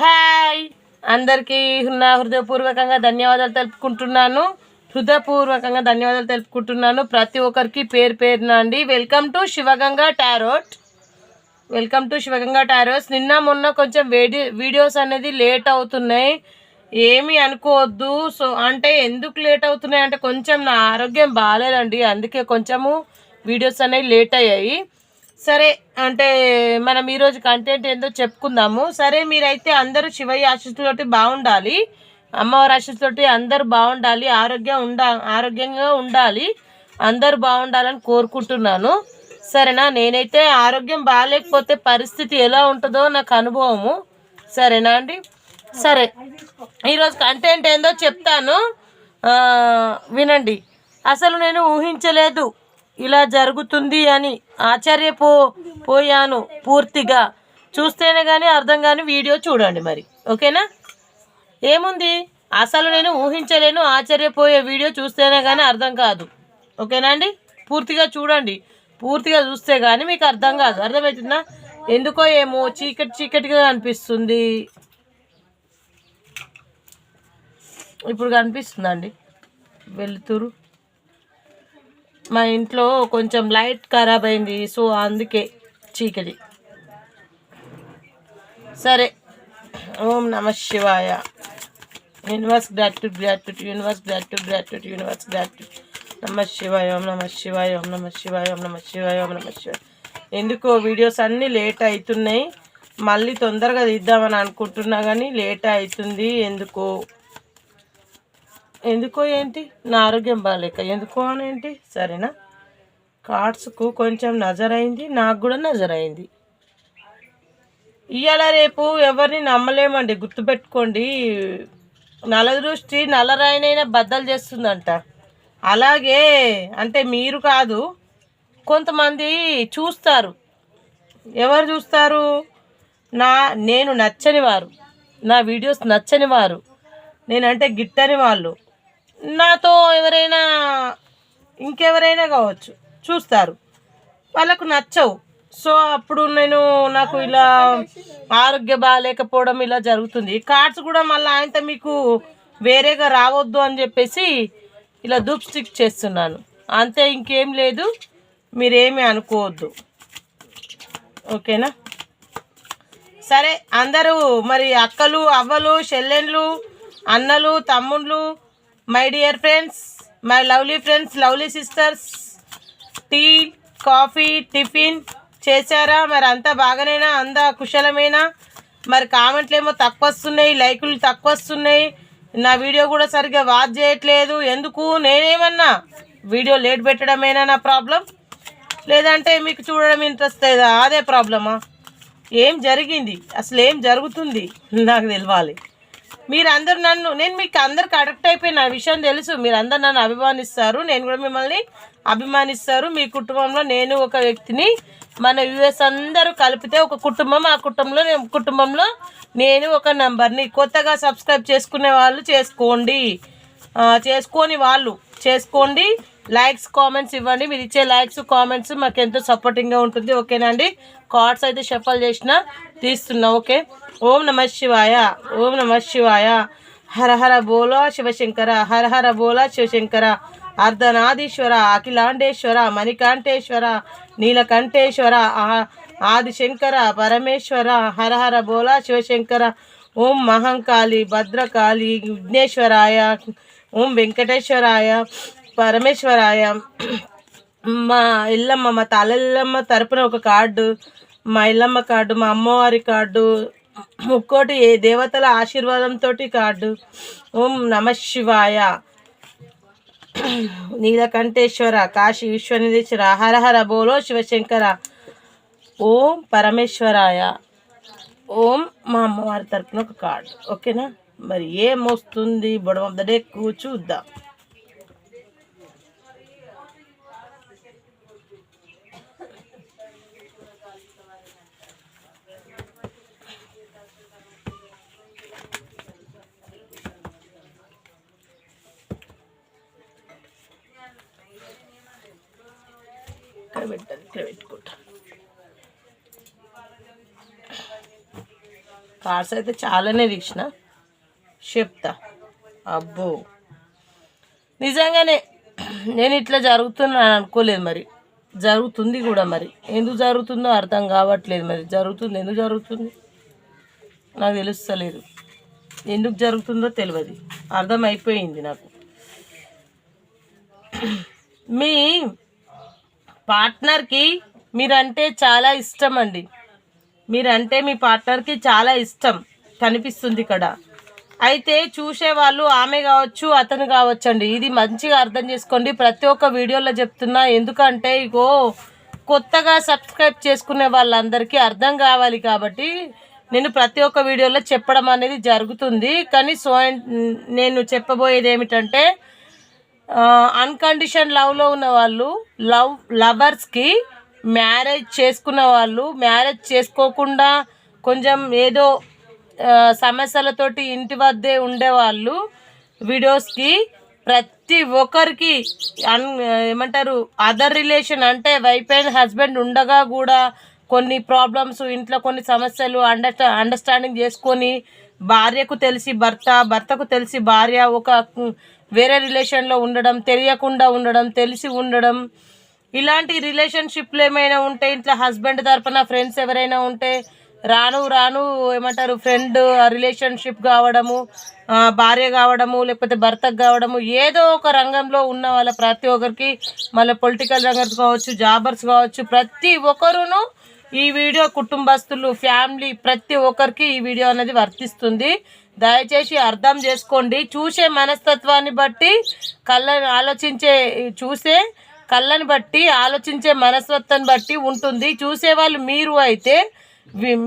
Hi. అందరికీ నా హృదయపూర్వకంగా ధన్యవాదాలు తెలుపుకుంటున్నాను. హృదయపూర్వకంగా ధన్యవాదాలు తెలుపుకుంటున్నాను. ప్రతి ఒక్కరికి పేరు పేరున అండి. Welcome to Shivaganga tarot welcome to Shivaganga tarot నిన్న మొన్న కొంచెం వేడి వీడియోస్ అనేది లేట్ అవుతున్నాయి. ఏమీ అనుకోవద్దు. సో అంటే ఎందుకు లేట్ అవుతున్నాయి? అంటే కొంచెం నా ఆరోగ్యం బాగాలేదండి అందుకే కొంచెము వీడియోస్ అనేవి లేట్ అయ్యాయి. సరే అంటే మనం ఈరోజు కంటెంట్ ఏందో చెప్పుకుందాము. సరే మీరైతే అందరూ శివయ్య ఆశీస్సులతోటి బాగుండాలి. అమ్మవారి ఆశీస్సులతోటి అందరూ బాగుండాలి. ఆరోగ్యం ఉండా ఆరోగ్యంగా ఉండాలి. అందరూ బాగుండాలని కోరుకుంటున్నాను. సరేనా? నేనైతే ఆరోగ్యం బాగాలేకపోతే పరిస్థితి ఎలా ఉంటుందో నాకు అనుభవము. సరేనా అండి? సరే. ఈరోజు కంటెంట్ ఏందో చెప్తాను. వినండి. అసలు నేను ఊహించలేదు. ఇలా జరుగుతుంది అని ఆశ్చర్యపో పోయాను పూర్తిగా. చూస్తేనే కానీ అర్థం కాని వీడియో చూడండి మరి. ఓకేనా? ఏముంది? అసలు నేను ఊహించలేను ఆశ్చర్యపోయే వీడియో చూస్తేనే కానీ అర్థం కాదు. ఓకేనా అండి? పూర్తిగా చూడండి. పూర్తిగా చూస్తే కానీ మీకు అర్థం కాదు. అర్థమవుతుందా ఎందుకో ఏమో చీకటి చీకటిగా కనిపిస్తుంది ఇప్పుడు కనిపిస్తుందండి వెలుతురు. మా ఇంట్లో కొంచెం లైట్ ఖరాబ్ అయింది సో అందుకే చీకటి. సరే. ఓం నమ శివాయ. Universe gratitude gratitude universe gratitude gratitude universe gratitude నమ శివాయ ఓం నమ శివాయ ఓం నమ శివాయ ఓం నమ శివాయ ఓం నమ శివాయ. ఎందుకో వీడియోస్ అన్నీ లేట్ అవుతున్నాయి. మళ్ళీ తొందరగా తీద్దామని అనుకుంటున్నా కానీ లేట్ అవుతుంది. ఎందుకో ఎందుకో ఏంటి? నా ఆరోగ్యం బాగాలేక ఎందుకో అని ఏంటి? సరేనా? కార్డ్స్కు కొంచెం నజరైంది. నాకు కూడా నజరైంది. ఇవాళ రేపు ఎవరిని నమ్మలేమండి. గుర్తుపెట్టుకోండి. నలదృష్టి దృష్టి బద్దలు చేస్తుందంట. అలాగే అంటే మీరు కాదు కొంతమంది చూస్తారు. ఎవరు చూస్తారు? నా నేను నచ్చని వారు. నా వీడియోస్ నచ్చని వారు. నేనంటే గిట్టని వాళ్ళు. నాతో ఎవరైనా ఇంకెవరైనా కావచ్చు చూస్తారు. వాళ్ళకు నచ్చవు. సో అప్పుడు నేను నాకు ఇలా ఆరోగ్య బాగాలేకపోవడం ఇలా జరుగుతుంది. కార్డ్స్ కూడా మళ్ళీ ఆయనతో మీకు వేరేగా రావద్దు అని చెప్పేసి ఇలా దూప్ స్టిక్ చేస్తున్నాను. అంతే ఇంకేం లేదు. మీరేమి అనుకోవద్దు. ఓకేనా? సరే అందరూ మరి అక్కలు అవ్వలు చెల్లెళ్ళు అన్నలు తమ్ముళ్ళు my dear friends my lovely friends lovely sisters tea coffee tiffin చేశారా? మరి అంతా బాగానేనా? అందా కుశలమేనా? మరి కామెంట్లు ఏమో తక్కువ వస్తున్నాయి లైకులు తక్కువ వస్తున్నాయి నా వీడియో కూడా సరిగ్గా వాచ్ చేయట్లేదు. ఎందుకు? నేనేమన్నా వీడియో లేట్ పెట్టడమేనా నా ప్రాబ్లం? లేదంటే మీకు చూడడం ఇంట్రెస్ట్ లేదా? అదే ప్రాబ్లమా? ఏం జరిగింది? అసలు ఏం జరుగుతుంది? నాకు తెలియాలి మీరందరూ నన్ను నేను మీకు అందరికి అడక్ట్ అయిపోయిన విషయం తెలుసు. మీరందరూ నన్ను అభిమానిస్తారు. నేను కూడా మిమ్మల్ని అభిమానిస్తారు. మీ కుటుంబంలో నేను ఒక వ్యక్తిని మన యుఎస్ అందరూ కలిపితే ఒక కుటుంబం ఆ కుటుంబంలో నేను- కుటుంబంలో నేను ఒక నంబర్ని. కొత్తగా సబ్స్క్రైబ్ చేసుకునే వాళ్ళు చేసుకోండి. చేసుకోని వాళ్ళు చేసుకోండి. లైక్స్ కామెంట్స్ ఇవ్వండి. మీరు ఇచ్చే లైక్స్ కామెంట్స్ మాకు ఎంతో సపోర్టింగ్గా ఉంటుంది. ఓకేనా అండి? కార్డ్స్ అయితే షఫల్ చేసిన తీస్తున్నా. ఓకే. ఓం నమ శివాయ. ఓం నమ శివాయ. హర హర బోలా శివశంకర. హర హర బోలా శివశంకర. అర్ధనాదీశ్వర అఖిలాండేశ్వర మణికాంఠేశ్వర నీలకంఠేశ్వర ఆ- ఆదిశంకర పరమేశ్వర హర హర బోలా శివశంకర ఓం మహంకాళి భద్రకాళి విఘ్నేశ్వరాయ ఓం వెంకటేశ్వరాయ పరమేశ్వరాయ మా ఇల్లమ్మ మా తలెల్లమ్మ తరపున ఒక కార్డు మా ఇల్లమ్మ కార్డు మా అమ్మవారి కార్డు ముక్కోటి ఏ దేవతల ఆశీర్వాదంతో కార్డు. ఓం నమ శివాయ. నీలకంఠేశ్వర కాశీ విశ్వనిధేశ్వర హరహర బోలో శివశంకర. ఓం పరమేశ్వరాయ. ఓం మా అమ్మవారి తరపున ఒక కార్డు. ఓకేనా? మరి ఏం వస్తుంది బొడవ డే చూద్దాం. పెట్టాలి ఇక్కడ అయితే చాలానే తీసిన. చెప్తా. అబ్బో. నిజంగానే నేను ఇట్లా జరుగుతున్నాను అనుకోలేదు మరి. జరుగుతుంది కూడా మరి. ఎందుకు జరుగుతుందో అర్థం కావట్లేదు మరి. జరుగుతుంది ఎందుకు జరుగుతుంది? నాకు తెలుస్తలేదు. ఎందుకు జరుగుతుందో తెలియదు అర్థమైపోయింది నాకు. మీ పార్ట్నర్కి మీరంటే చాలా ఇష్టం అండి మీరంటే మీ పార్ట్నర్కి చాలా ఇష్టం కనిపిస్తుంది ఇక్కడ. అయితే చూసేవాళ్ళు ఆమె కావచ్చు అతను కావచ్చు అండి ఇది మంచిగా అర్థం చేసుకోండి. ప్రతి ఒక్క వీడియోలో చెప్తున్నా ఎందుకంటే ఇగో కొత్తగా సబ్స్క్రైబ్ చేసుకునే వాళ్ళందరికీ అర్థం కావాలి కాబట్టి నేను ప్రతి ఒక్క వీడియోలో చెప్పడం అనేది జరుగుతుంది. కానీ సో నేను చెప్పబోయేది ఏమిటంటే అన్కండిషన్ లవ్లో ఉన్న వాళ్ళు లవ్ లవర్స్కి మ్యారేజ్ చేసుకున్న వాళ్ళు మ్యారేజ్ చేసుకోకుండా కొంచెం ఏదో సమస్యలతోటి ఇంటి వద్దే ఉండేవాళ్ళు వీడియోస్కి ప్రతి ఒక్కరికి అన్ ఏమంటారు అదర్ రిలేషన్ అంటే వైఫ్ అండ్ హస్బెండ్ ఉండగా కూడా కొన్ని ప్రాబ్లమ్స్ ఇంట్లో కొన్ని సమస్యలు అండర్స్టా అండర్స్టాండింగ్ చేసుకొని భార్యకు తెలిసి భర్త భర్తకు తెలిసి భార్య ఒక వేరే రిలేషన్లో ఉండడం తెలియకుండా ఉండడం తెలిసి ఉండడం ఇలాంటి రిలేషన్షిప్లు ఏమైనా ఉంటే ఇంట్లో హస్బెండ్ తరపున ఫ్రెండ్స్ ఎవరైనా ఉంటే రాను రాను ఏమంటారు ఫ్రెండ్ రిలేషన్షిప్ కావడము భార్య కావడము లేకపోతే భర్తకు కావడము ఏదో ఒక రంగంలో ఉన్న వాళ్ళ ప్రతి ఒక్కరికి మళ్ళీ పొలిటికల్ రంగం కావచ్చు జాబర్స్ కావచ్చు ప్రతి ఒక్కరును ఈ వీడియో కుటుంబస్తులు ఫ్యామిలీ ప్రతి ఒక్కరికి ఈ వీడియో అనేది వర్తిస్తుంది. దయచేసి అర్థం చేసుకోండి. చూసే మనస్తత్వాన్ని బట్టి కళ్ళ ఆలోచించే చూసే కళ్ళని బట్టి ఆలోచించే మనస్తత్వాన్ని బట్టి ఉంటుంది. చూసేవాళ్ళు మీరు అయితే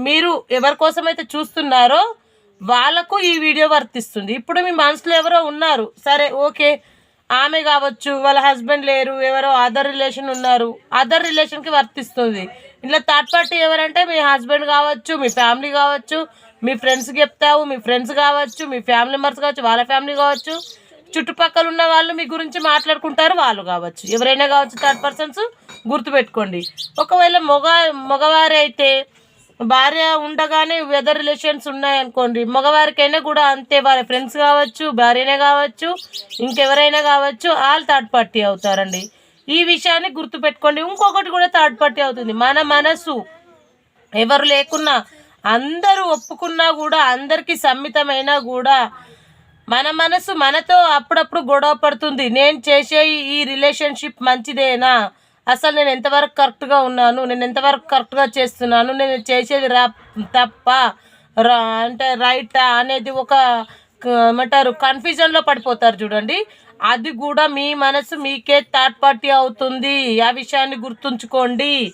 మీరు ఎవరి కోసం అయితే చూస్తున్నారో వాళ్ళకు ఈ వీడియో వర్తిస్తుంది. ఇప్పుడు మీ మనసులో ఎవరో ఉన్నారు. సరే ఓకే. ఆమె కావచ్చు వాళ్ళ హస్బెండ్ లేరు ఎవరో అదర్ రిలేషన్ ఉన్నారు. అదర్ రిలేషన్కి వర్తిస్తుంది. ఇట్లా థర్డ్ పార్టీ ఎవరంటే మీ హస్బెండ్ కావచ్చు మీ ఫ్యామిలీ కావచ్చు మీ ఫ్రెండ్స్కి చెప్తావు మీ ఫ్రెండ్స్ కావచ్చు మీ ఫ్యామిలీ మెంబర్స్ కావచ్చు వాళ్ళ ఫ్యామిలీ కావచ్చు చుట్టుపక్కల ఉన్న వాళ్ళు మీ గురించి మాట్లాడుకుంటారు వాళ్ళు కావచ్చు. ఎవరైనా కావచ్చు థర్డ్ పర్సన్స్ గుర్తుపెట్టుకోండి. ఒకవేళ మగ మగవారైతే అయితే భార్య ఉండగానే వెదర్ రిలేషన్స్ ఉన్నాయనుకోండి మగవారికైనా కూడా అంతే. వాళ్ళ ఫ్రెండ్స్ కావచ్చు భార్యనే కావచ్చు ఇంకెవరైనా కావచ్చు వాళ్ళు థర్డ్ పార్టీ అవుతారండి. ఈ విషయాన్ని గుర్తుపెట్టుకోండి. ఇంకొకటి కూడా థర్డ్ పార్టీ అవుతుంది. మన మనసు ఎవరు లేకున్నా అందరూ ఒప్పుకున్నా కూడా అందరికీ సమ్మితమైనా కూడా మన మనసు మనతో అప్పుడప్పుడు గొడవ పడుతుంది. నేను చేసే ఈ- రిలేషన్షిప్ మంచిదేనా? అసలు నేను ఎంతవరకు కరెక్ట్గా ఉన్నాను? నేను ఎంతవరకు కరెక్ట్గా చేస్తున్నాను? నేను చేసేది రా తప్ప రా అంటే రైటా అనేది ఒక ఏమంటారు కన్ఫ్యూజన్లో పడిపోతారు చూడండి. అది కూడా మీ మనసు మీకే థర్డ్ పార్టీ అవుతుంది. ఆ విషయాన్ని గుర్తుంచుకోండి.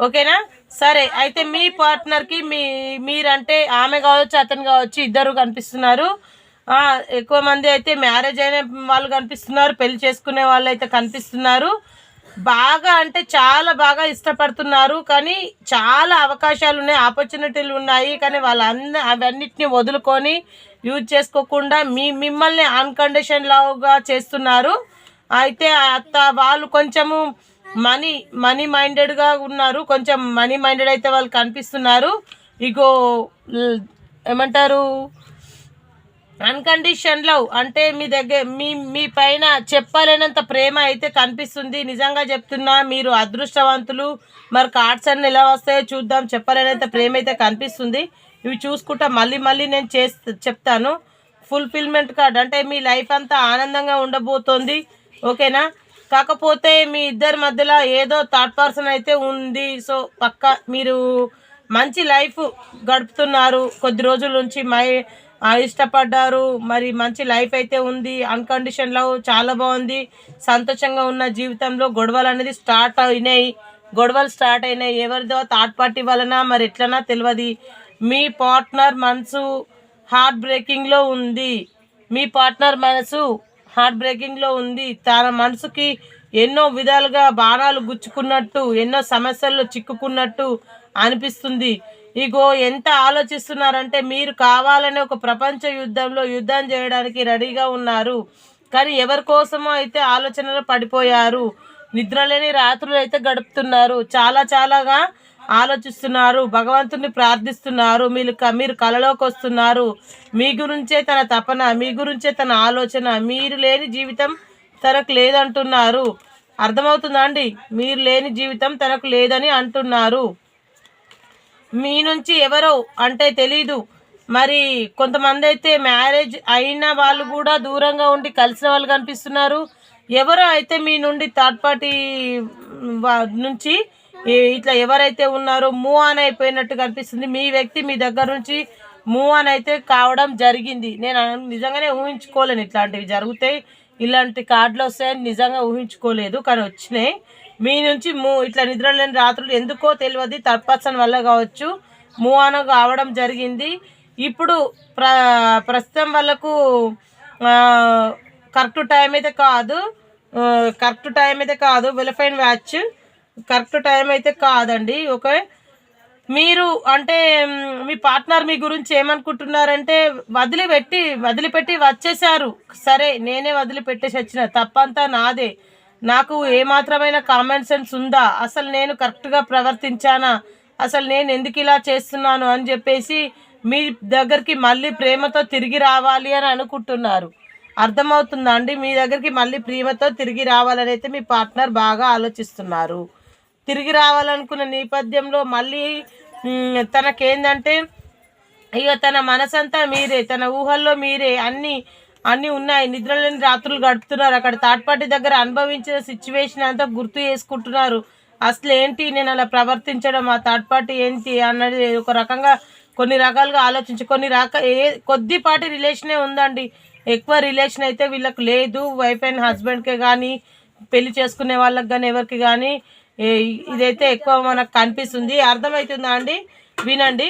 ఓకేనా? సరే అయితే మీ పార్ట్నర్కి మీ మీరంటే ఆమె కావచ్చు అతను కావచ్చు ఇద్దరు కనిపిస్తున్నారు. ఎక్కువ మంది అయితే మ్యారేజ్ అయిన వాళ్ళు కనిపిస్తున్నారు పెళ్ళి చేసుకునే వాళ్ళు అయితే కనిపిస్తున్నారు. బాగా అంటే చాలా బాగా ఇష్టపడుతున్నారు కానీ చాలా అవకాశాలు ఉన్నాయి ఆపర్చునిటీలు ఉన్నాయి కానీ వాళ్ళంద అవన్నిటిని వదులుకొని యూజ్ చేసుకోకుండా మీ మిమ్మల్ని అన్కండిషన్ లాగా చేస్తున్నారు. అయితే అత్త వాళ్ళు కొంచెము మనీ మనీ మైండెడ్గా ఉన్నారు. కొంచెం మనీ మైండెడ్ అయితే వాళ్ళు కనిపిస్తున్నారు. ఇగో ఏమంటారు? అన్కండిషన్ లవ్ అంటే మీ దగ్గర మీ మీ పైన చెప్పలేనంత ప్రేమ అయితే కనిపిస్తుంది. నిజంగా చెప్తున్నా మీరు అదృష్టవంతులు. మరి కార్డ్స్ అన్ని ఎలా వస్తాయో చూద్దాం. చెప్పలేనంత ప్రేమ అయితే కనిపిస్తుంది. ఇవి చూసుకుంటా మళ్ళీ మళ్ళీ నేను చేస్త చెప్తాను. ఫుల్ఫిల్మెంట్ కార్డ్ అంటే మీ లైఫ్ అంతా ఆనందంగా ఉండబోతోంది. ఓకేనా? కాకపోతే మీ ఇద్దరి మధ్యలో ఏదో థర్డ్ పర్సన్ అయితే ఉంది. సో పక్క మీరు మంచి లైఫ్ గడుపుతున్నారు. కొద్ది రోజుల నుంచి మై ఇష్టపడ్డారు. మరి మంచి లైఫ్ అయితే ఉంది. అన్కండిషన్ లవ్ చాలా బాగుంది. సంతోషంగా ఉన్న జీవితంలో గొడవలు అనేది స్టార్ట్ అయినాయి. గొడవలు స్టార్ట్ అయినాయి. ఎవరిదో థర్డ్ పార్టీ వలన మరి ఎట్లనా తెలియదు. మీ పార్ట్నర్ మనసు హార్ట్ బ్రేకింగ్లో ఉంది. మీ పార్ట్నర్ మనసు హార్ట్ బ్రేకింగ్లో ఉంది. తన మనసుకి ఎన్నో విధాలుగా బాణాలు గుచ్చుకున్నట్టు ఎన్నో సమస్యల్లో చిక్కుకున్నట్టు అనిపిస్తుంది. ఇగో ఎంత ఆలోచిస్తున్నారంటే మీరు కావాలనే ఒక ప్రపంచ యుద్ధంలో యుద్ధం చేయడానికి రెడీగా ఉన్నారు. కానీ ఎవరి కోసమో అయితే ఆలోచనలో పడిపోయారు. నిద్రలేని రాత్రులు అయితే గడుపుతున్నారు. చాలా చాలాగా ఆలోచిస్తున్నారు భగవంతుని ప్రార్థిస్తున్నారు మీరు క- మీరు కలలోకి వస్తున్నారు. మీ గురించే తన తపన మీ గురించే తన ఆలోచన. మీరు లేని జీవితం తనకు లేదంటున్నారు. అర్థమవుతుందండి మీరు లేని జీవితం తనకు లేదని అంటున్నారు. మీ నుంచి ఎవరో అంటే తెలీదు. మరి కొంతమంది అయితే మ్యారేజ్ అయిన వాళ్ళు కూడా దూరంగా ఉండి కలిసిన వాళ్ళు కనిపిస్తున్నారు. ఎవరో అయితే మీ నుండి థర్డ్ పార్టీ నుంచి ఇట్లా ఎవరైతే ఉన్నారో మూవ్ ఆన్ అయిపోయినట్టు కనిపిస్తుంది. మీ వ్యక్తి మీ దగ్గర నుంచి మూవ్ ఆన్ అయితే కావడం జరిగింది. నేను నిజంగానే ఊహించుకోలేను ఇట్లాంటివి జరుగుతాయి. ఇలాంటి కార్డులు వస్తాయని నిజంగా ఊహించుకోలేదు కానీ వచ్చినాయి. మీ నుంచి మూ ఇట్లా నిద్ర లేని రాత్రులు ఎందుకో తెలియదు. థర్డ్ పర్సన్ వల్ల కావచ్చు మూవ్ ఆన్ కావడం జరిగింది. ఇప్పుడు ప్ర ప్రస్తుతం వాళ్ళకు కరెక్ట్ టైం అయితే కాదు. కరెక్ట్ టైం అయితే కాదు. వెలిఫైన్ వ్యాచ్ కరెక్ట్ టైం అయితే కాదండి. ఓకే మీరు అంటే మీ పార్ట్నర్ మీ గురించి ఏమనుకుంటున్నారంటే వదిలిపెట్టి వదిలిపెట్టి వచ్చేసారు సరే నేనే వదిలిపెట్టేసి వచ్చిన. తప్పంతా నాదే. నాకు ఏమాత్రమైన కామన్ సెన్స్ ఉందా? అసలు నేను కరెక్ట్గా ప్రవర్తించానా? అసలు నేను ఎందుకు ఇలా చేస్తున్నాను అని చెప్పేసి మీ దగ్గరికి మళ్ళీ ప్రేమతో తిరిగి రావాలి అని అనుకుంటున్నారు. అర్థమవుతుందా అండి? మీ దగ్గరికి మళ్ళీ ప్రేమతో తిరిగి రావాలని అయితే మీ పార్ట్నర్ బాగా ఆలోచిస్తున్నారు. తిరిగి రావాలనుకున్న నేపథ్యంలో మళ్ళీ తనకేందంటే ఇక తన మనసంతా మీరే తన ఊహల్లో మీరే అన్నీ అన్నీ ఉన్నాయి. నిద్రలేని రాత్రులు గడుపుతున్నారు. అక్కడ థర్డ్ పార్టీ దగ్గర అనుభవించిన సిచ్యువేషన్ అంతా గుర్తు చేసుకుంటున్నారు. అసలు ఏంటి నేను అలా ప్రవర్తించడం? ఆ థర్డ్ పార్టీ ఏంటి అన్నది ఒక రకంగా కొన్ని రకాలుగా ఆలోచించి కొన్ని రక ఏ కొద్దిపాటి రిలేషనే ఉందండి. ఎక్కువ రిలేషన్ అయితే వీళ్ళకి లేదు. వైఫ్ అండ్ హస్బెండ్కే కానీ పెళ్ళి చేసుకునే వాళ్ళకి కానీ ఎవరికి కానీ ఇదైతే ఎక్కువ మనకు కనిపిస్తుంది. అర్థమవుతుందా అండి? వినండి.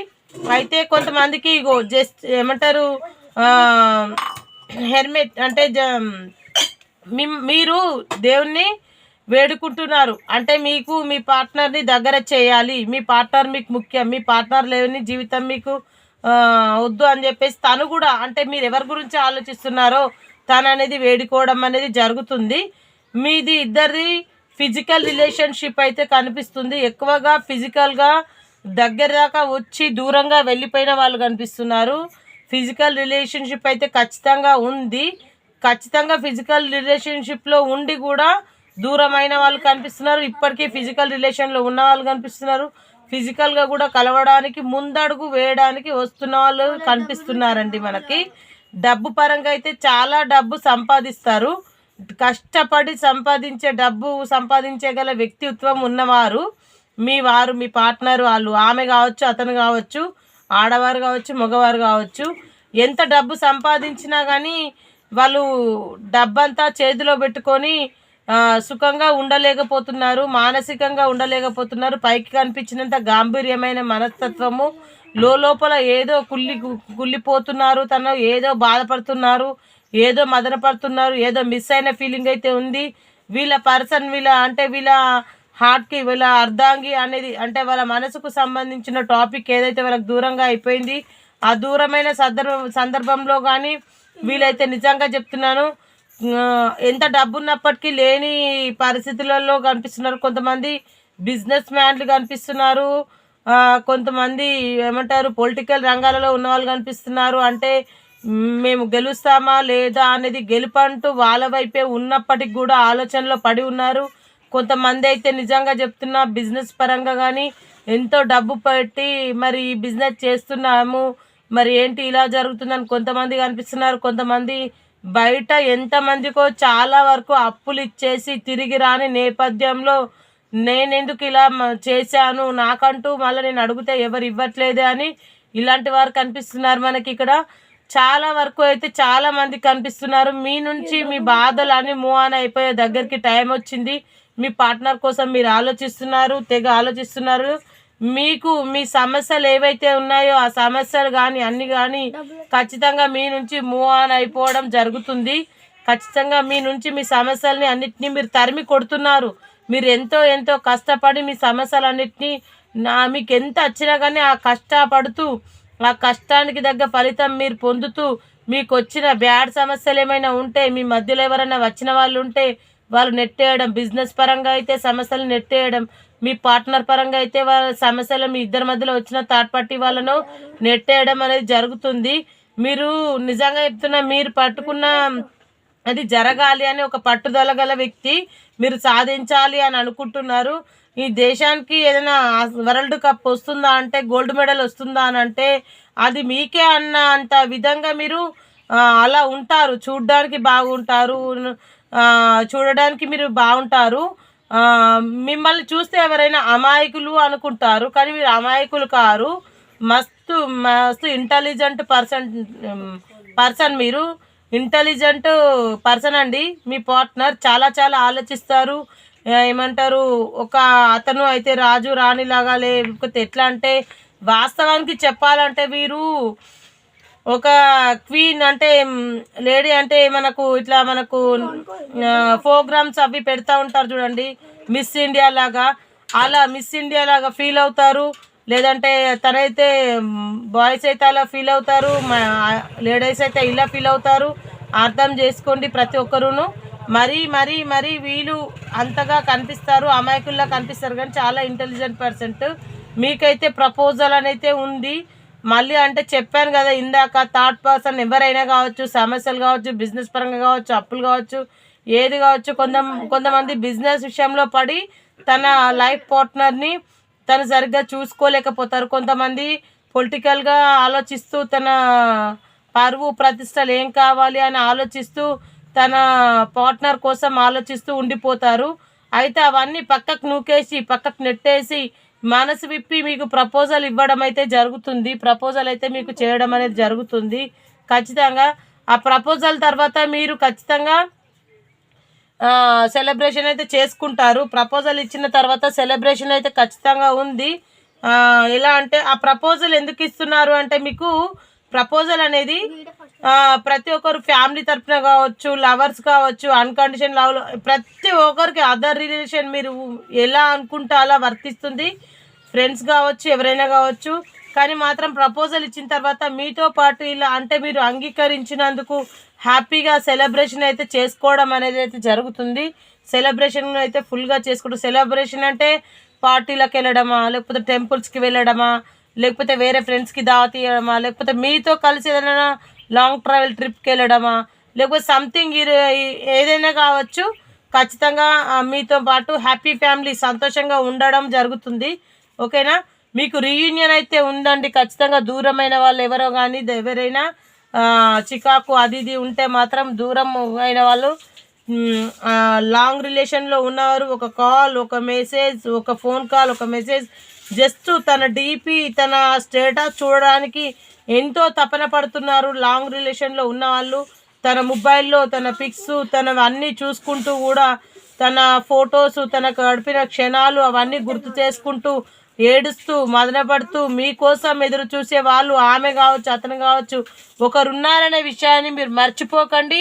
అయితే కొంతమందికి ఇగో జస్ట్ ఏమంటారు హెల్మెట్ అంటే జ- మీరు దేవుణ్ణి వేడుకుంటున్నారు. అంటే మీకు మీ పార్ట్నర్ని దగ్గర చేయాలి. మీ పార్ట్నర్ మీకు ముఖ్యం. మీ పార్ట్నర్ లేని జీవితం మీకు వద్దు అని చెప్పేసి తను కూడా అంటే మీరు ఎవరి గురించి ఆలోచిస్తున్నారో తను అనేది వేడుకోవడం అనేది జరుగుతుంది. మీది ఇద్దరిది ఫిజికల్ రిలేషన్షిప్ అయితే కనిపిస్తుంది. ఎక్కువగా ఫిజికల్గా దగ్గర దాకా వచ్చి దూరంగా వెళ్ళిపోయిన వాళ్ళు కనిపిస్తున్నారు. ఫిజికల్ రిలేషన్షిప్ అయితే ఖచ్చితంగా ఉంది. ఖచ్చితంగా ఫిజికల్ రిలేషన్షిప్లో ఉండి కూడా దూరమైన వాళ్ళు కనిపిస్తున్నారు. ఇప్పటికీ ఫిజికల్ రిలేషన్లో ఉన్న వాళ్ళు కనిపిస్తున్నారు. ఫిజికల్గా కూడా కలవడానికి ముందడుగు వేయడానికి వస్తున్న వాళ్ళు కనిపిస్తున్నారండి మనకి. డబ్బు పరంగా అయితే చాలా డబ్బు సంపాదిస్తారు. కష్టపడి సంపాదించే డబ్బు సంపాదించగల వ్యక్తిత్వం ఉన్నవారు మీ వారు మీ పార్ట్నర్ వాళ్ళు ఆమె కావచ్చు అతను కావచ్చు ఆడవారు కావచ్చు మగవారు కావచ్చు ఎంత డబ్బు సంపాదించినా కానీ వాళ్ళు డబ్బంతా చేతిలో పెట్టుకొని సుఖంగా ఉండలేకపోతున్నారు మానసికంగా ఉండలేకపోతున్నారు పైకి కనిపించినంత గాంభీర్యమైన మనస్తత్వము లోపల ఏదో కుళ్ళి కుళ్ళిపోతున్నారు తను ఏదో బాధపడుతున్నారు ఏదో మదన పడుతున్నారు ఏదో మిస్ అయిన ఫీలింగ్ అయితే ఉంది. వీళ్ళ పర్సన్ వీళ్ళ అంటే వీళ్ళ హార్ట్కి వీళ్ళ అర్ధాంగి అనేది అంటే వాళ్ళ మనసుకు సంబంధించిన టాపిక్ ఏదైతే వాళ్ళకి దూరంగా అయిపోయింది ఆ దూరమైన సందర్భం సందర్భంలో కానీ వీళ్ళైతే నిజంగా చెప్తున్నాను. ఎంత డబ్బు ఉన్నప్పటికీ లేని పరిస్థితులలో కనిపిస్తున్నారు కొంతమంది బిజినెస్ మ్యాన్లు కనిపిస్తున్నారు. కొంతమంది ఏమంటారు పొలిటికల్ రంగాలలో ఉన్న వాళ్ళు కనిపిస్తున్నారు. అంటే మేము గెలుస్తామా లేదా అనేది గెలుపంటూ వాళ్ళ వైపే ఉన్నప్పటికి కూడా ఆలోచనలో పడి ఉన్నారు. కొంతమంది అయితే నిజంగా చెప్తున్నా బిజినెస్ పరంగా కానీ ఎంతో డబ్బు పెట్టి మరి ఈ బిజినెస్ చేస్తున్నాము. మరి ఏంటి ఇలా జరుగుతుందని కొంతమంది కనిపిస్తున్నారు. కొంతమంది బయట ఎంతమందికో చాలా వరకు అప్పులు ఇచ్చేసి తిరిగి రాని నేపథ్యంలో నేనెందుకు ఇలా చేశాను? నాకంటూ మళ్ళీ నేను అడిగితే ఎవరు ఇవ్వట్లేదే అని ఇలాంటి వారు కనిపిస్తున్నారు మనకి ఇక్కడ. చాలా వరకు అయితే చాలా మంది కనిపిస్తున్నారు. మీ నుంచి మీ బాధలు అన్ని మూవ్ ఆన్ అయిపోయే దగ్గరికి టైం వచ్చింది. మీ పార్ట్నర్ కోసం మీరు ఆలోచిస్తున్నారు తెగ ఆలోచిస్తున్నారు. మీకు మీ సమస్యలు ఏవైతే ఉన్నాయో ఆ సమస్యలు కానీ అన్ని కానీ ఖచ్చితంగా మీ నుంచి మూవ్ ఆన్ అయిపోవడం జరుగుతుంది. ఖచ్చితంగా మీ నుంచి మీ సమస్యల్ని అన్నిటినీ మీరు తరిమి కొడుతున్నారు. మీరు ఎంతో ఎంతో కష్టపడి మీ సమస్యలన్నిటినీ నా మీకు ఎంత వచ్చినా కానీ ఆ కష్టపడుతూ ఆ కష్టానికి తగ్గ ఫలితం మీరు పొందుతూ మీకు వచ్చిన బ్యాడ్ సమస్యలు ఏమైనా ఉంటే మీ మధ్యలో ఎవరైనా వచ్చిన వాళ్ళు ఉంటే వాళ్ళు నెట్టేయడం బిజినెస్ పరంగా అయితే సమస్యలు నెట్టేయడం మీ పార్ట్నర్ పరంగా అయితే వాళ్ళ సమస్యలు మీ ఇద్దరి మధ్యలో వచ్చిన థర్డ్ పార్టీ వాళ్ళను నెట్టేయడం అనేది జరుగుతుంది. మీరు నిజంగా చెప్తున్నా మీరు పట్టుకున్న అది జరగాలి అని ఒక పట్టుదల గల వ్యక్తి మీరు సాధించాలి అని అనుకుంటున్నారు. ఈ దేశానికి ఏదైనా వరల్డ్ కప్ వస్తుందా అంటే గోల్డ్ మెడల్ వస్తుందా అని అంటే అది మీకే అన్న అంత విధంగా మీరు అలా ఉంటారు. చూడడానికి బాగుంటారు. చూడడానికి మీరు బాగుంటారు. మిమ్మల్ని చూస్తే ఎవరైనా అమాయకులు అనుకుంటారు. కానీ మీరు అమాయకులు కారు. మస్తు మస్తు ఇంటెలిజెంట్ పర్సన్ పర్సన్ మీరు. ఇంటెలిజెంట్ పర్సన్ అండి. మీ పార్ట్నర్ చాలా చాలా ఆలోచిస్తారు. ఏమంటారు ఒక అతను అయితే రాజు రాణిలాగా లేకపోతే ఎట్లా అంటే వాస్తవానికి చెప్పాలంటే వీరు ఒక క్వీన్ అంటే లేడీ అంటే మనకు ఇట్లా మనకు ప్రోగ్రామ్స్ అవి పెడతా ఉంటారు చూడండి. మిస్ ఇండియా లాగా అలా మిస్ ఇండియా లాగా ఫీల్ అవుతారు. లేదంటే తనైతే బాయ్స్ అయితే అలా ఫీల్ అవుతారు లేడీస్ అయితే ఇలా ఫీల్ అవుతారు. అర్థం చేసుకోండి ప్రతి ఒక్కరును. మరీ మరీ మరీ వీళ్ళు అంతగా కనిపిస్తారు అమాయకుల్లా కనిపిస్తారు. కానీ చాలా ఇంటెలిజెంట్ పర్సెంట్ మీకైతే ప్రపోజల్ అనైతే ఉంది. మళ్ళీ అంటే చెప్పాను కదా ఇందాక థర్డ్ పర్సన్ ఎవరైనా కావచ్చు సమస్యలు కావచ్చు బిజినెస్ పరంగా కావచ్చు అప్పులు కావచ్చు ఏది కావచ్చు కొంత కొంతమంది బిజినెస్ విషయంలో పడి తన లైఫ్ పార్ట్నర్ని తను సరిగ్గా చూసుకోలేకపోతారు. కొంతమంది పొలిటికల్గా ఆలోచిస్తూ తన పరువు ప్రతిష్టలు ఏం కావాలి అని ఆలోచిస్తూ తన పార్ట్నర్ కోసం ఆలోచిస్తూ ఉండిపోతారు. అయితే అవన్నీ పక్కకు నూకేసి పక్కకు నెట్టేసి మనసు విప్పి మీకు ప్రపోజల్ ఇవ్వడం అయితే జరుగుతుంది. ప్రపోజల్ అయితే మీకు చేయడం అనేది జరుగుతుంది. ఖచ్చితంగా ఆ ప్రపోజల్ తర్వాత మీరు ఖచ్చితంగా సెలబ్రేషన్ అయితే చేసుకుంటారు. ప్రపోజల్ ఇచ్చిన తర్వాత సెలబ్రేషన్ అయితే ఖచ్చితంగా ఉంది. ఎలా అంటే ఆ ప్రపోజల్ ఎందుకు ఇస్తున్నారు అంటే మీకు ప్రపోజల్ అనేది ప్రతి ఒక్కరు ఫ్యామిలీ తరఫున కావచ్చు లవర్స్ కావచ్చు అన్కండిషన్ లవ్ ప్రతి ఒక్కరికి అదర్ రిలేషన్ మీరు ఎలా అనుకుంటే అలా వర్తిస్తుంది. ఫ్రెండ్స్ కావచ్చు ఎవరైనా కావచ్చు. కానీ మాత్రం ప్రపోజల్ ఇచ్చిన తర్వాత మీతో పాటు ఇలా అంటే మీరు అంగీకరించినందుకు హ్యాపీగా సెలబ్రేషన్ అయితే చేసుకోవడం అనేది అయితే జరుగుతుంది. సెలబ్రేషన్ అయితే ఫుల్గా చేసుకుంటారు సెలబ్రేషన్ అంటే పార్టీలకు వెళ్ళడమా లేకపోతే టెంపుల్స్కి వెళ్ళడమా లేకపోతే వేరే ఫ్రెండ్స్కి దావతీయడమా లేకపోతే మీతో కలిసి ఏదైనా లాంగ్ ట్రావెల్ ట్రిప్కి వెళ్ళడమా? లేకపోతే సంథింగ్ ఏదైనా కావచ్చు ఖచ్చితంగా మీతో పాటు హ్యాపీ ఫ్యామిలీ సంతోషంగా ఉండడం జరుగుతుంది. ఓకేనా? మీకు రీయూనియన్ అయితే ఉందండి ఖచ్చితంగా దూరమైన వాళ్ళు ఎవరో కానీ ఎవరైనా చికాకు అది ఇది ఉంటే మాత్రం దూరం అయిన వాళ్ళు లాంగ్ రిలేషన్లో ఉన్నవారు ఒక కాల్ ఒక మెసేజ్ ఒక ఫోన్ కాల్ ఒక మెసేజ్ జస్ట్ తన డీపీ తన స్టేటస్ చూడడానికి ఎంతో తపన పడుతున్నారు. లాంగ్ రిలేషన్లో ఉన్నవాళ్ళు తన మొబైల్లో తన పిక్స్ తన అన్నీ చూసుకుంటూ కూడా తన ఫొటోస్ తన గడిపిన క్షణాలు అవన్నీ గుర్తు చేసుకుంటూ ఏడుస్తూ మదనపడుతూ మీకోసం ఎదురు చూసే వాళ్ళు ఆమె కావచ్చు అతను కావచ్చు ఒకరున్నారనే విషయాన్ని మీరు మర్చిపోకండి.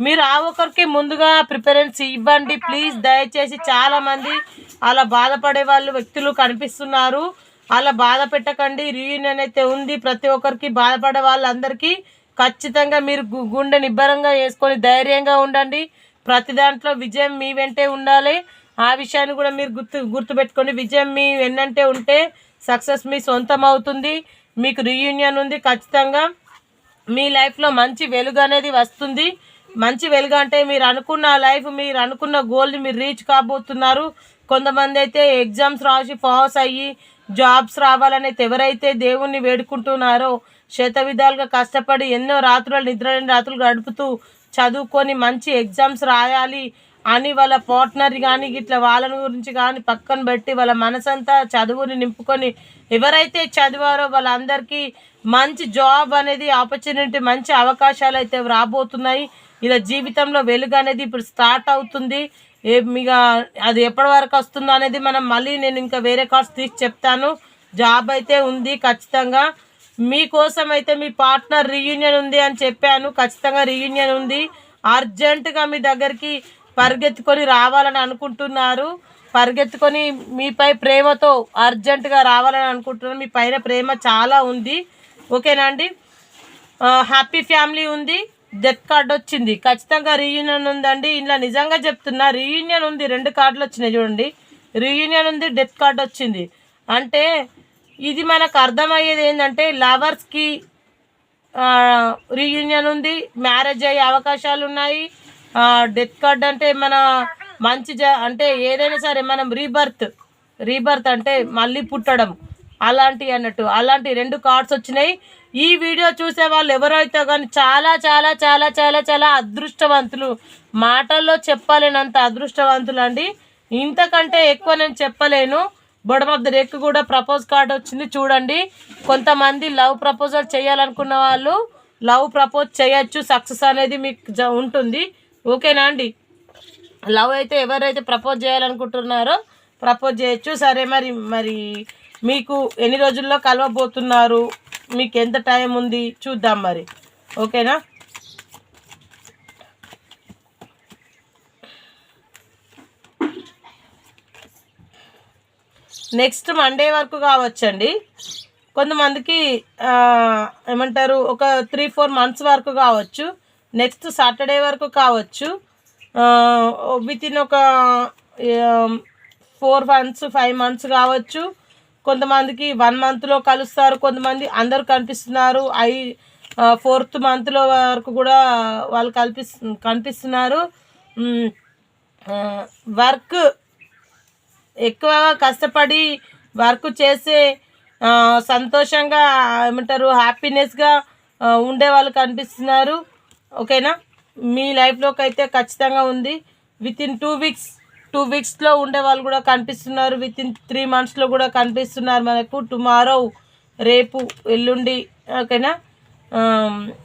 మీరు ఆ ఒకరికి ముందుగా ప్రిఫరెన్స్ ఇవ్వండి. ప్లీజ్ దయచేసి చాలామంది అలా బాధపడే వాళ్ళు వ్యక్తులు కనిపిస్తున్నారు. అలా బాధ పెట్టకండి. రీయూనియన్ అయితే ఉంది. ప్రతి ఒక్కరికి బాధపడే వాళ్ళందరికీ ఖచ్చితంగా మీరు గు- గుండె నిబ్బరంగా వేసుకొని ధైర్యంగా ఉండండి. ప్రతి దాంట్లో విజయం మీ వెంటే ఉండాలి. ఆ విషయాన్ని కూడా మీరు గుర్తు గుర్తుపెట్టుకోండి. విజయం మీ వెన్నంటే ఉంటే సక్సెస్ మీ సొంతం అవుతుంది. మీకు రీయూనియన్ ఉంది ఖచ్చితంగా. మీ లైఫ్లో మంచి వెలుగు అనేది వస్తుంది. మంచి వెలుగు అంటే మీరు అనుకున్న లైఫ్ మీరు అనుకున్న గోల్ని మీరు రీచ్ కాబోతున్నారు. కొంతమంది అయితే ఎగ్జామ్స్ రాసి పాస్ అయ్యి జాబ్స్ రావాలని ఎవరైతే దేవుణ్ణి వేడుకుంటున్నారో శత విధాలుగా కష్టపడి ఎన్నో రాత్రులు నిద్రలేని రాత్రులు గడుపుతూ చదువుకొని మంచి ఎగ్జామ్స్ రాయాలి అని వాళ్ళ పార్ట్నర్ కానీ ఇట్లా వాళ్ళని గురించి కానీ పక్కన పెట్టి వాళ్ళ మనసంతా చదువుని నింపుకొని ఎవరైతే చదివారో వాళ్ళందరికీ మంచి జాబ్ అనేది ఆపర్చునిటీ మంచి అవకాశాలు అయితే రాబోతున్నాయి. ఇలా జీవితంలో వెలుగు అనేది ఇప్పుడు స్టార్ట్ అవుతుంది. ఏ ఇక అది ఎప్పటి వరకు వస్తుందో అనేది మనం మళ్ళీ నేను ఇంకా వేరే కార్డ్స్ తీసి చెప్తాను. జాబ్ అయితే ఉంది ఖచ్చితంగా. మీకోసం అయితే మీ పార్ట్నర్ రీయూనియన్ ఉంది అని చెప్పాను. ఖచ్చితంగా రీయూనియన్ ఉంది. అర్జెంటుగా మీ దగ్గరికి పరిగెత్తుకొని రావాలని అనుకుంటున్నారు. పరిగెత్తుకొని మీపై ప్రేమతో అర్జెంటుగా రావాలని అనుకుంటున్నారు. మీ పైన ప్రేమ చాలా ఉంది. ఓకేనా అండి? హ్యాపీ ఫ్యామిలీ ఉంది. డెత్ కార్డు వచ్చింది. ఖచ్చితంగా రీయూనియన్ ఉందండి. ఇలా నిజంగా చెప్తున్నా రీయూనియన్ ఉంది. రెండు కార్డులు వచ్చినాయి చూడండి. రీయూనియన్ ఉంది డెత్ కార్డు వచ్చింది. అంటే ఇది మనకు అర్థమయ్యేది ఏంటంటే లవర్స్కి రీయూనియన్ ఉంది. మ్యారేజ్ అయ్యే అవకాశాలు ఉన్నాయి. డెత్ కార్డ్ అంటే మన మంచి జ అంటే ఏదైనా సరే మనం రీబర్త్ రీబర్త్ అంటే మళ్ళీ పుట్టడం. అలాంటి అన్నట్టు అలాంటి రెండు కార్డ్స్ వచ్చినాయి. ఈ వీడియో చూసే వాళ్ళు ఎవరైతే కానీ చాలా చాలా చాలా చాలా చాలా అదృష్టవంతులు మాటల్లో చెప్పలేనంత అదృష్టవంతులు అండి ఇంతకంటే ఎక్కువ నేను చెప్పలేను. బొడమ్ ఆఫ్ ద కూడా ప్రపోజ్ కార్డ్ వచ్చింది చూడండి. కొంతమంది లవ్ ప్రపోజల్ చేయాలనుకున్న వాళ్ళు లవ్ ప్రపోజ్ చేయొచ్చు. సక్సెస్ అనేది మీకు జ- ఉంటుంది. ఓకేనా అండి? లవ్ అయితే ఎవరైతే ప్రపోజ్ చేయాలనుకుంటున్నారో ప్రపోజ్ చేయొచ్చు. సరే మరి మరి మీకు ఎన్ని రోజుల్లో కలవబోతున్నారు? మీకు ఎంత టైం ఉంది? చూద్దాం మరి. ఓకేనా? నెక్స్ట్ మండే వరకు కావచ్చండి. కొంతమందికి ఏమంటారు ఒక త్రీ ఫోర్ మంత్స్ వరకు కావచ్చు. నెక్స్ట్ సాటర్డే వరకు కావచ్చు. విత్ ఇన్ ఒక ఫోర్ మంత్స్ ఫైవ్ మంత్స్ కావచ్చు. కొంతమందికి వన్ మంత్లో కలుస్తారు కొంతమంది అందరు కనిపిస్తున్నారు. ఐ ఫోర్త్ మంత్లో వరకు కూడా వాళ్ళు కల్పిస్ కనిపిస్తున్నారు. వర్క్ ఎక్కువగా కష్టపడి వర్క్ చేసే సంతోషంగా ఏమంటారు హ్యాపీనెస్గా ఉండేవాళ్ళు ఉండే వాళ్ళు కనిపిస్తున్నారు. ఓకేనా? మీ లైఫ్లోకి అయితే ఖచ్చితంగా ఉంది. Within two weeks two వీక్స్లో ఉండే వాళ్ళు కూడా కనిపిస్తున్నారు. విత్ ఇన్ త్రీ మంత్స్లో కూడా కనిపిస్తున్నారు మనకు. టుమారో రేపు ఎల్లుండి ఓకేనా?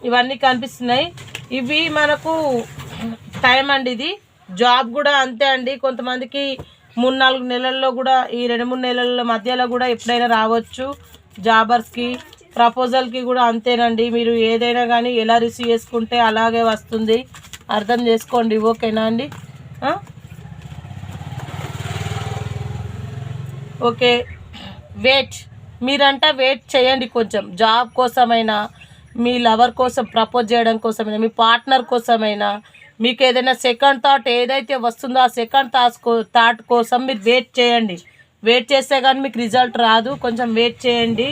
ఇవన్నీ కనిపిస్తున్నాయి. ఇవి మనకు టైం అండి ఇది. జాబ్ కూడా అంతే అండి. కొంతమందికి మూడు నాలుగు నెలల్లో కూడా ఈ రెండు మూడు నెలల మధ్యలో కూడా ఎప్పుడైనా రావచ్చు. జాబర్స్కి ప్రపోజల్కి కూడా అంతేనండి. మీరు ఏదైనా కానీ ఎలా రిసీవ్ చేసుకుంటే అలాగే వస్తుంది. అర్థం చేసుకోండి. ఓకేనా అండి? ఓకే. వెయిట్ మీరంట వెయిట్ చేయండి కొంచెం. జాబ్ కోసమైనా మీ లవర్ కోసం ప్రపోజ్ చేయడం కోసమైనా మీ పార్ట్నర్ కోసమైనా మీకు ఏదైనా సెకండ్ థాట్ ఏదైతే వస్తుందో ఆ సెకండ్ థాట్స్ కో థాట్ కోసం మీరు వెయిట్ చేయండి. వెయిట్ చేస్తే కానీ మీకు రిజల్ట్ రాదు. కొంచెం వెయిట్ చేయండి.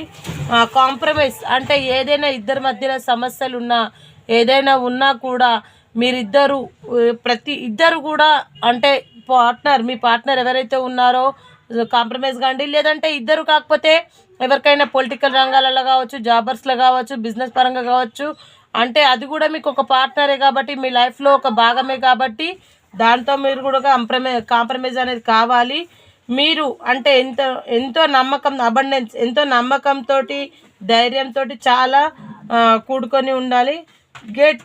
కాంప్రమైజ్ అంటే ఏదైనా ఇద్దరి మధ్యలో సమస్యలు ఉన్నా ఏదైనా ఉన్నా కూడా మీరిద్దరు ప్రతి ఇద్దరు కూడా అంటే పార్ట్నర్ మీ పార్ట్నర్ ఎవరైతే ఉన్నారో కాంప్రమైజ్ కాండి లేదంటే ఇద్దరు కాకపోతే ఎవరికైనా పొలిటికల్ రంగాలలో కావచ్చు జాబర్స్లో కావచ్చు బిజినెస్ పరంగా కావచ్చు అంటే అది కూడా మీకు ఒక పార్ట్నరే కాబట్టి మీ లైఫ్లో ఒక భాగమే కాబట్టి దాంతో మీరు కూడా కాంప్రమైజ్ కాంప్రమైజ్ అనేది కావాలి. మీరు అంటే ఎంత ఎంతో నమ్మకం అబండెన్స్ ఎంతో నమ్మకంతో ధైర్యంతో చాలా కూడుకొని ఉండాలి. Get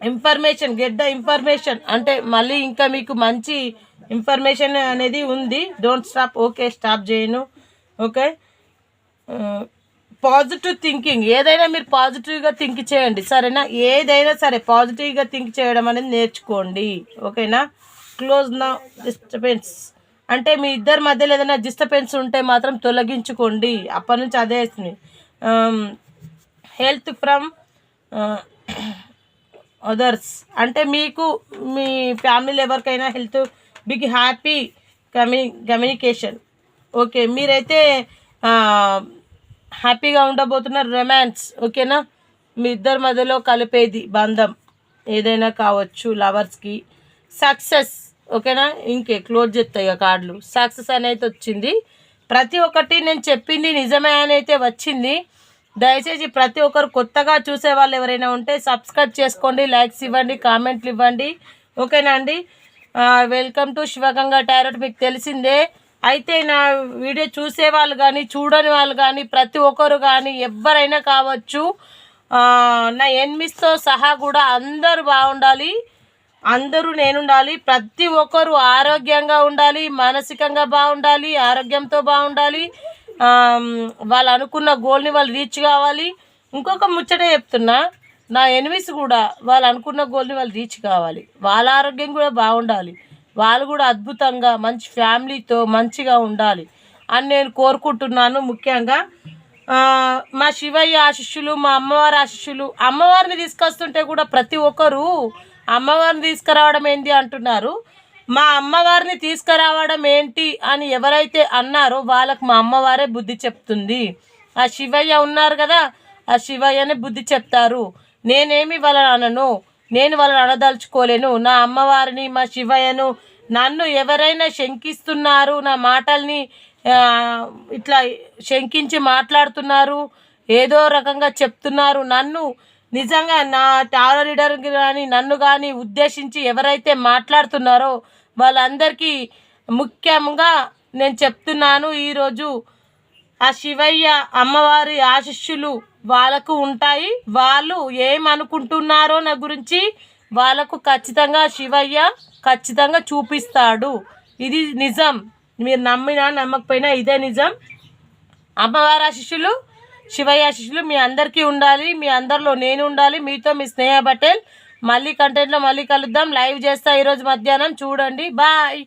information get the information. అంటే మళ్ళీ ఇంకా మీకు మంచి ఇన్ఫర్మేషన్ అనేది ఉంది. డోంట్ స్టాప్ ఓకే స్టాప్ చేయను. ఓకే పాజిటివ్ థింకింగ్ ఏదైనా మీరు పాజిటివ్గా థింక్ చేయండి. సరేనా? ఏదైనా సరే పాజిటివ్గా థింక్ చేయడం అనేది నేర్చుకోండి. ఓకేనా క్లోజ్ నా డిస్టర్బెన్స్ అంటే మీ ఇద్దరి మధ్యలో ఏదైనా డిస్టర్బెన్స్ ఉంటే మాత్రం తొలగించుకోండి. అప్పటి నుంచి అదే వేస్తుంది హెల్త్ ఫ్రమ్ అదర్స్ అంటే మీకు మీ ఫ్యామిలీ ఎవరికైనా health big happy commu communication okay మీరైతే హ్యాపీగా ఉండబోతున్నారు రొమాన్స్ ఓకేనా మీ ఇద్దరి మధ్యలో కలిపేది బంధం. ఏదైనా కావచ్చు లవర్స్కి సక్సెస్ ఓకేనా ఇంకే క్లోజ్ చేస్తాయి ఇక కార్డులు. సక్సెస్ అనేది వచ్చింది. ప్రతి ఒక్కటి నేను చెప్పింది నిజమే అని అయితే వచ్చింది. దయచేసి ప్రతి ఒక్కరు కొత్తగా చూసే వాళ్ళు ఎవరైనా ఉంటే సబ్స్క్రైబ్ చేసుకోండి లైక్స్ ఇవ్వండి కామెంట్లు ఇవ్వండి. ఓకేనా అండి? వెల్కమ్ టు శివగంగా టారెట్ మీకు తెలిసిందే అయితే నా వీడియో చూసే వాళ్ళు కానీ చూడని వాళ్ళు కానీ ప్రతి ఒక్కరు కానీ ఎవరైనా కావచ్చు నా ఎన్మిస్తో సహా కూడా అందరూ బాగుండాలి. అందరూ నేనుండాలి. ప్రతి ఒక్కరు ఆరోగ్యంగా ఉండాలి మానసికంగా బాగుండాలి ఆరోగ్యంతో బాగుండాలి. వాళ్ళు అనుకున్న గోల్ని వాళ్ళు రీచ్ కావాలి. ఇంకొక ముచ్చట చెప్తున్నా నా ఎనిమిస్ కూడా వాళ్ళు అనుకున్న గోల్ని వాళ్ళు రీచ్ కావాలి. వాళ్ళ ఆరోగ్యం కూడా బాగుండాలి. వాళ్ళు కూడా అద్భుతంగా మంచి ఫ్యామిలీతో మంచిగా ఉండాలి అని నేను కోరుకుంటున్నాను ముఖ్యంగా. మా శివయ్య ఆశిష్యులు మా అమ్మవారి ఆశిష్యులు అమ్మవారిని తీసుకొస్తుంటే కూడా ప్రతి ఒక్కరూ అమ్మవారిని తీసుకురావడం ఏంటి అంటున్నారు. మా అమ్మవారిని తీసుకురావడం ఏంటి అని ఎవరైతే అన్నారో వాళ్ళకు మా అమ్మవారే బుద్ధి చెప్తుంది. ఆ శివయ్య ఉన్నారు కదా ఆ శివయ్యనే బుద్ధి చెప్తారు. నేనేమి వాళ్ళని అనను నేను వాళ్ళని అనదలుచుకోలేను. నా అమ్మవారిని మా శివయ్యను నన్ను ఎవరైనా శంకిస్తున్నారు నా మాటల్ని ఇట్లా శంకించి మాట్లాడుతున్నారు ఏదో రకంగా చెప్తున్నారు. నన్ను నిజంగా నా టారో లీడర్ కానీ నన్ను కానీ ఉద్దేశించి ఎవరైతే మాట్లాడుతున్నారో వాళ్ళందరికీ ముఖ్యంగా నేను చెప్తున్నాను ఈరోజు ఆ శివయ్య అమ్మవారి ఆశిష్యులు వాళ్ళకు ఉంటాయి. వాళ్ళు ఏమనుకుంటున్నారో నా గురించి వాళ్ళకు ఖచ్చితంగా శివయ్య ఖచ్చితంగా చూపిస్తాడు. ఇది నిజం. మీరు నమ్మినా నమ్మకపోయినా ఇదే నిజం. అమ్మవారి ఆశిష్యులు శివయ్య శిష్యులు మీ అందరికీ ఉండాలి మీ అందరిలో నేను ఉండాలి మీతో మీ స్నేహ పటేల్. మళ్ళీ కంటెంట్లో మళ్ళీ కలుద్దాం. లైవ్ చేస్తా ఈరోజు మధ్యాహ్నం. చూడండి. బాయ్